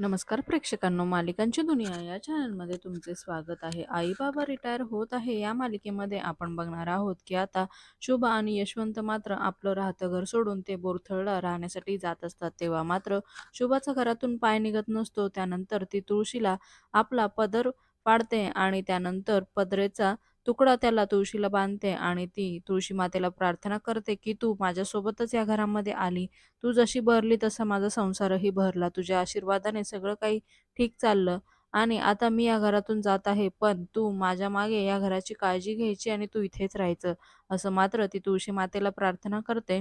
नमस्कार प्रेक्षकांनो मालिकांची दुनिया या चॅनलमध्ये तुमचे स्वागत आहे. आई बाबा रिटायर होत आहे या मालिकेमध्ये आपण बघणार आहोत की आता शुभ आणि यशवंत मात्र आपलं राहतं घर सोडून ते बोरथळला राहण्यासाठी जात असतात. तेव्हा मात्र शुभाचा घरातून पाय निघत नसतो. त्यानंतर ती तुळशीला आपला पदर पाडते आणि त्यानंतर पदरेचा तुकडा त्याला तुळशीला बांधते आणि ती तुळशी मातेला प्रार्थना करते की तू माझ्यासोबतच या घरामध्ये आली. तू जशी भरली तसा माझा संसारही भरला. तुझ्या आशीर्वादाने सगळं काही ठीक चाललं. आणि आता मी या घरातून जात आहे पण तू माझ्या मागे या घराची काळजी घ्यायची आणि तू इथेच राहायचं. असं मात्र ती तुळशी मातेला प्रार्थना करते.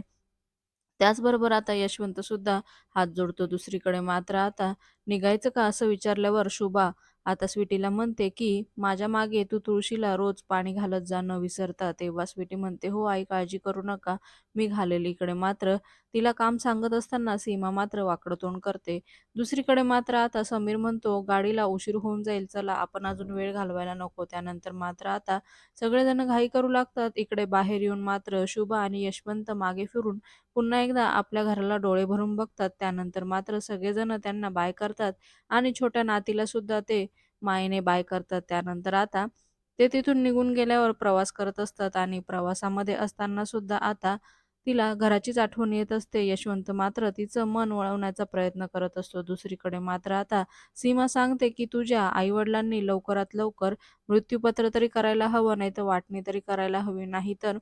त्याचबरोबर आता यशवंत सुद्धा हात जोडतो दुसरीकडे. मात्र आता निघायचं का असं विचारल्यावर शुभा आता स्वीटीला म्हणते की माझ्या मागे तू तुळशीला रोज पाणी घालत जा न विसरता. तेव्हा स्वीटी म्हणते हो आई काळजी करू नका. मी घालेल इकडे मात्र. तिला काम सांगत असताना सीमा मात्र वाकडं तोंड करते. दुसरीकडे मात्र आता समीर म्हणतो गाडीला उशीर होऊन जाईल. चला आपण अजून वेळ घालवायला नको. त्यानंतर मात्र आता सगळेजण घाई करू लागतात. इकडे बाहेर येऊन मात्र शुभा आणि यशवंत मागे फिरून पुन्हा एकदा आपल्या घराला डोळे भरून बघतात. त्यानंतर मात्र सगळेजण त्यांना बाय करतात. आणि छोट्या नातीला सुद्धा ते मायेने बाय करतात. त्यानंतर आता ते तिथून निघून गेल्यावर प्रवास करत असतात आणि प्रवासामध्ये असताना सुद्धा आता तिला घराचीच आठवण येत असते. यशवंत मात्र तिचं मन वळवण्याचा प्रयत्न करत असतो. दुसरीकडे मात्र आता सीमा सांगते की तुझ्या आईवडिलांनी लवकरात लवकर मृत्यूपत्र तरी करायला हवं नाही तर वाटणी तरी करायला हवी. नाही तर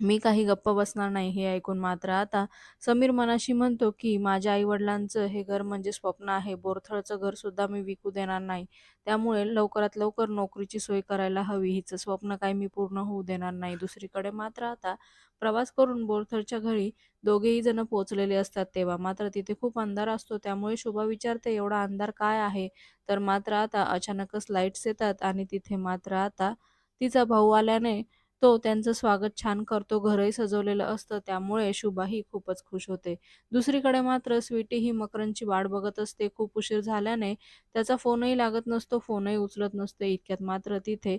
मी काही गप्प बसणार नाही हे ऐकून मात्र आता समीर मनाशी म्हणतो की माझ्या आईवडिलांचं हे घर म्हणजे स्वप्न आहे. बोरथळचं घर सुद्धा मी विकू देणार नाही. त्यामुळे लवकरात लवकर नोकरीची सोय करायला हवी. हिचं स्वप्न काही मी पूर्ण होऊ देणार नाही. दुसरीकडे मात्र आता प्रवास करून बोरथळच्या घरी दोघेही जण पोहोचलेले असतात तेव्हा. मात्र तिथे खूप अंधार असतो. त्यामुळे शोभा विचारते एवढा अंधार काय आहे? तर मात्र आता अचानकच लाईट्स येतात आणि तिथे मात्र आता तिचा भाऊ आल्याने तो त्यांचं स्वागत छान करतो घरही सजवलेलं असतं त्यामुळे शुभाही खूपच खुश होते. दुसरीकडे मात्र स्वीटी ही मकरनची वाट बघत असते खूप उशीर झाल्याने त्याचा फोनही लागत नसतो फोनही उचलत नसते इतक्यात मात्र तिथे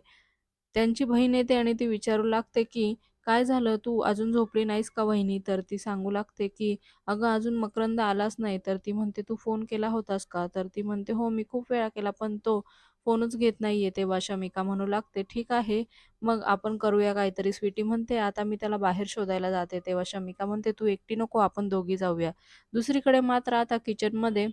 त्यांची बहीण येते आणि ती विचारू लागते की काय झालं? तू अजून झोपली नाहीस का वहिनी? तर ती सांगू लागते की अगं अजून मकरंद आलाच नाही. तर ती म्हणते तू फोन केला होतास का? तर ती म्हणते हो मी खूप वेळा केला पण तो फोनच घेत नाहीये तेव्हा शमिका म्हणू लागते. ठीक आहे मग आपण करूया काहीतरी. स्वीटी म्हणते आता मी त्याला बाहेर शोधायला जाते. तेव्हा शमिका म्हणते तू एकटी नको आपण दोघी जाऊया. दुसरीकडे मात्र आता किचनमध्ये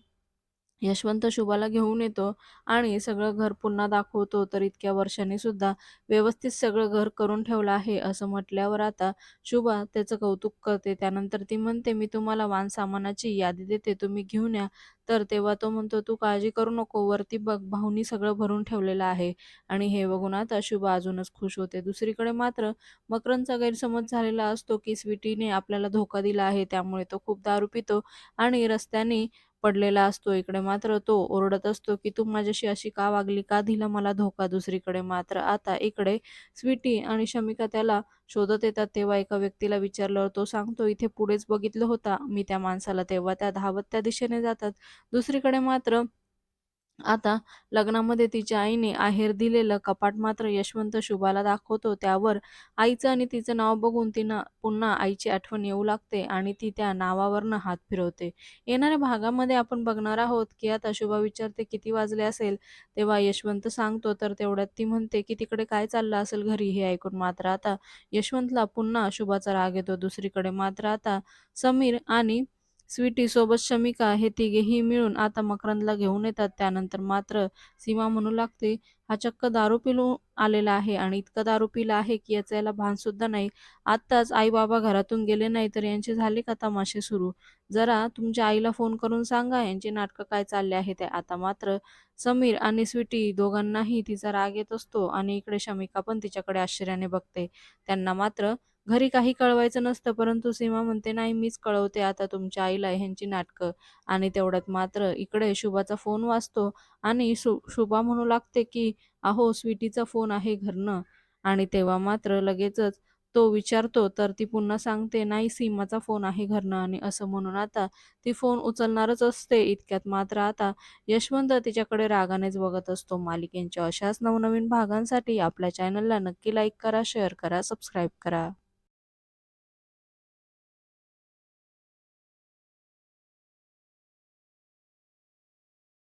यशवंत शुभाला घेऊन येतो आणि सगळं घर पुन्हा दाखवतो. तर इतक्या वर्षांनी सुद्धा व्यवस्थित सगळं घर करून ठेवलं आहे असं म्हटल्यावर आता शुभा त्याचं कौतुक करते. त्यानंतर ती म्हणते मी तुम्हाला वान सामानाची यादी देते तुम्ही घेऊन या. तर तेव्हा तो म्हणतो तू काळजी करू नको वरती बघ भाऊनी सगळं भरून ठेवलेलं आहे. आणि हे बघून आता शुभा अजूनच खुश होते. दुसरीकडे मात्र मकरनचा गैरसमज झालेला असतो की स्वीटीने आपल्याला धोका दिला आहे त्यामुळे तो खूप दारू पितो आणि रस्त्याने पडलेला असतो इकडे मात्र तो ओरडत असतो की तू माझ्याशी अशी का वागली? का दिला मला धोका दुसरीकडे मात्र? आता इकडे स्वीटी आणि शमिका त्याला शोधत येतात. तेव्हा एका व्यक्तीला विचारल्यावर तो सांगतो इथे पुढेच बघितलं होता मी त्या माणसाला तेव्हा त्या धावत त्या दिशेने जातात. दुसरीकडे मात्र आता लग्नामध्ये तिच्या आईने आहेर दिलेलं कपाट मात्र यशवंत शुभाला दाखवतो. त्यावर आईचं आणि तिचं नाव बघून तिनं पुन्हा आईची आठवण येऊ लागते आणि ती त्या नावावरनं हात फिरवते. येणाऱ्या भागामध्ये आपण बघणार आहोत की आता शुभा विचारते किती वाजले असेल? तेव्हा यशवंत सांगतो तर तेवढ्यात ती म्हणते की तिकडे काय चाललं असेल घरी? हे ऐकून मात्र आता यशवंतला पुन्हा शुभाचा राग येतो. दुसरीकडे मात्र आता समीर आणि स्वीटी सोबत शमिका हे तिघेही मिळून आता मकरंदला घेऊन येतात. त्यानंतर मात्र सीमा म्हणू लागते हा चक्क दारू पिलू आलेला आहे आणि इतका दारू पिला आहे की याचं याला भान सुद्धा नाही. आत्ताच आई बाबा घरातून गेले नाही तर यांचे झाले का तमाशे सुरू? जरा तुमच्या आईला फोन करून सांगा यांची नाटकं काय चालले आहे ते. आता मात्र समीर आणि स्वीटी दोघांनाही तिचा राग येत असतो आणि इकडे शमिका पण तिच्याकडे आश्चर्याने बघते. त्यांना मात्र घरी काही कळवायचं नसतं परंतु सीमा म्हणते नाही मीच कळवते आता तुमच्या आईला ह्यांची नाटकं. आणि तेवढ्यात मात्र इकडे शुभाचा फोन वाजतो आणि शु शुभा म्हणू लागते की अहो स्वीटीचा फोन आहे घरनं. आणि तेव्हा मात्र लगेचच तो विचारतो तर ती पुन्हा सांगते नाही सीमाचा फोन आहे घरनं. आणि असं म्हणून आता ती फोन उचलणारच असते. इतक्यात मात्र आता यशवंत तिच्याकडे रागानेच बघत असतो. मालिकेंच्या अशाच नवनवीन भागांसाठी आपल्या चॅनलला नक्की लाईक करा शेअर करा सबस्क्राईब करा.